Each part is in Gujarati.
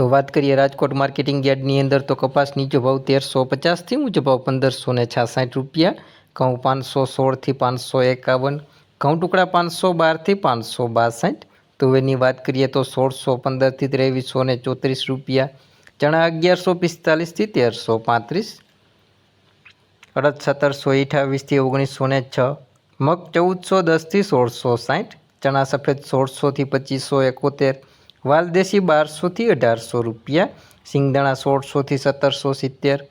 તો વાત કરીએ રાજકોટ માર્કેટિંગ યાર્ડની અંદર તો કપાસ નીચો ભાવ તેરસો પચાસથી ઊંચો ભાવ પંદરસો ને છાસઠ રૂપિયા. ઘઉં પાંચસો સોળથી પાંચસો એકાવન, ઘઉં ટુકડા પાંચસો બારથી પાંચસો બાસઠ. તુવેરની વાત કરીએ તો સોળસો પંદરથી ત્રેવીસો ને ચોત્રીસ રૂપિયા. ચણા અગિયારસો પિસ્તાલીસથી તેરસો પાંત્રીસ. અડદ સત્તરસો અઠાવીસથી ઓગણીસો ને છ. મગ ચૌદસો દસથી સોળસો સાઠ. ચણા સફેદ સોળસોથી પચીસો એકોતેર. વાલદેશી બારસોથી અઢારસો રૂપિયા, સિંગદાણા સોળસોથી સત્તરસો સિત્તેર,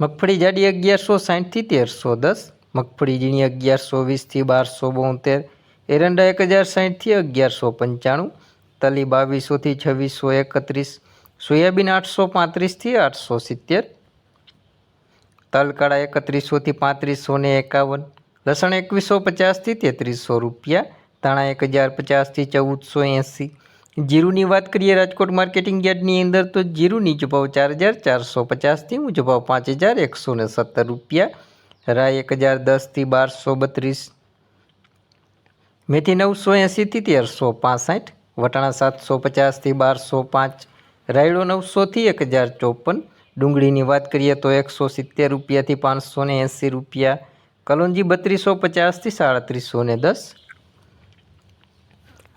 મગફળી જાડી અગિયારસો સાઠથી તેરસો દસ, મગફળી ઝીણી અગિયારસો વીસથી બારસો બોતેર, એરંડા એક હજાર સાઠથી અગિયારસો પંચાણું, તલી બાવીસોથી છવ્વીસો એકત્રીસ, સોયાબીન આઠસો પાંત્રીસથી આઠસો સિત્તેર, તલકાળા એકત્રીસોથી પાંત્રીસો ને એકાવન, લસણ એકવીસો પચાસથી તેત્રીસો રૂપિયા ધાણા એક હજાર પચાસથી ચૌદસો એંસી. જીરુની વાત કરીએ રાજકોટ માર્કેટિંગ યાર્ડની અંદર, તો જીરુની ભાવ ચાર હજાર ચારસો પચાસથી ઊંચો ભાવ પાંચ હજાર એકસો ને સત્તર રૂપિયા. રાય એક હજાર દસથી બારસો બત્રીસ. મેથી નવસો એંસીથી તેરસો પાસઠ. વટાણા સાતસો પચાસથી બારસો પાંચ. રાયડો નવસોથી એક હજાર ચોપન. ડુંગળીની વાત કરીએ તો એકસો સિત્તેર રૂપિયાથી પાંચસો ને એંસી રૂપિયા. કલોંજી બત્રીસો પચાસથી સાડત્રીસો ને દસ.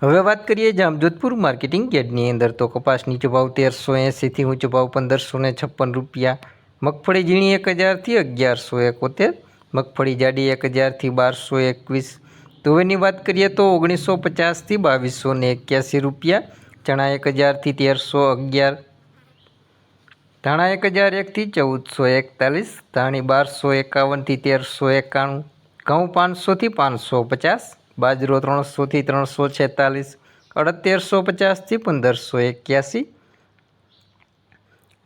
હવે વાત કરીએ જામજોધપુર માર્કેટિંગ યાર્ડની અંદર. તો કપાસ નીચો ભાવ તેરસો એંસીથી ઊંચો ભાવ પંદરસો ને છપ્પન રૂપિયા. મગફળી ઝીણી એક હજારથી અગિયારસો એકોતેર. મગફળી જાડી એક હજારથી બારસો એકવીસ. તુવેરની વાત કરીએ તો ઓગણીસો પચાસથી બાવીસો ને એક્યાસી રૂપિયા. ચણા એક હજારથી તેરસો અગિયાર. ધાણા એક હજાર એકથી ચૌદસો એકતાલીસ. ધાણી બારસો એકાવનથી તેરસો એકાણું. ઘઉં પાંચસોથી પાંચસો પચાસ. બાજરો ત્રણસોથી ત્રણસો છેતાલીસ અડતેરસો પચાસથી પંદરસો એક્યાસી,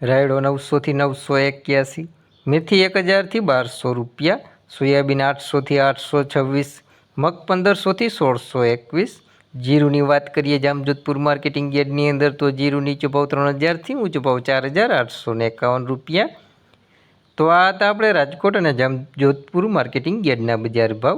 રાયડો નવસોથી નવસો એક્યાસી, મેથી એક હજારથી બારસો રૂપિયા, સોયાબીન આઠસોથી આઠસો છવ્વીસ, મગ પંદરસોથી સોળસો એકવીસ. જીરુની વાત કરીએ જામજોધપુર માર્કેટિંગ યાર્ડની અંદર, તો જીરુ નીચો ભાવ ત્રણ હજારથી ઊંચો ભાવ ચાર હજાર આઠસો ને એકાવન રૂપિયા. તો આ હતા આપણે રાજકોટ અને જામજોધપુર માર્કેટિંગ યાર્ડના બજાર ભાવ.